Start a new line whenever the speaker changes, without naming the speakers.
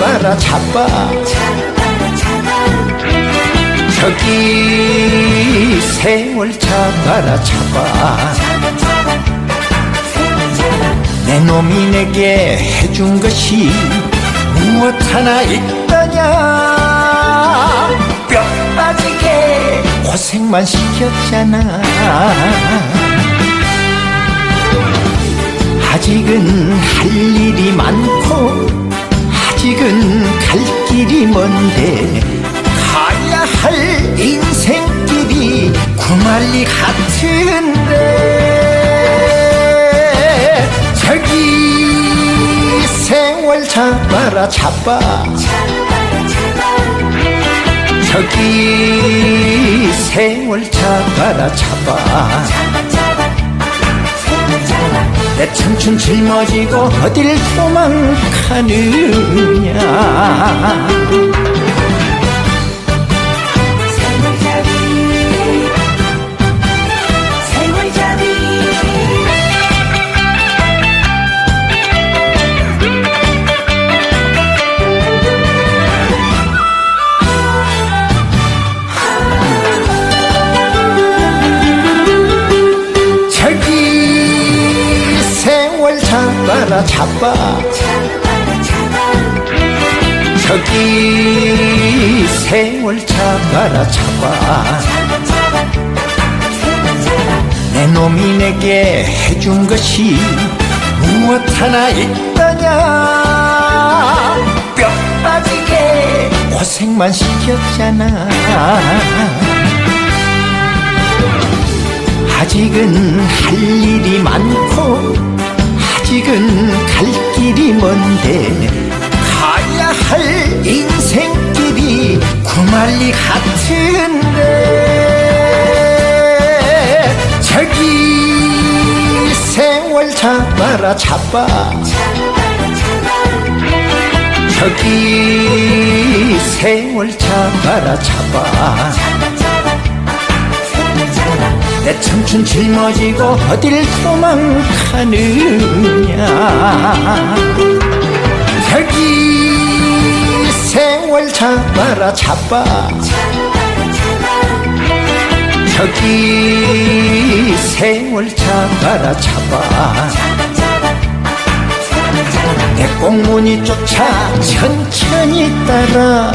잡아라 잡아. 저기 세월 잡아라 잡아. 내 놈이 내게 해준 것이 무엇 하나 있더냐? 뼈 빠지게 고생만 시켰잖아. 아직은 할 일이 많고 아직은 갈 길이 먼데 가야 할 인생길이 구말리 같은데 저기 세월 잡아라 잡아. 저기 세월 잡아라 잡아 내 청춘 짊어지고 어딜 도망가느냐 잡아 저기 세월 잡아라 잡아. 내 놈이 내게 해준 것이 무엇 하나 있더냐? 뼈 빠지게 고생만 시켰잖아. 아직은 할 일이 많고 먼데 가야 할 인생길이 구말리 같은데 저기 세월 잡아라 잡아. 저기 세월 잡아라 잡아. 내 청춘 짊어지고 어딜 도망가느냐 저기 세월 잡아라 잡아. 저기 세월 잡아라 잡아. 내 꽁무니 쫓아 천천히 따라오너라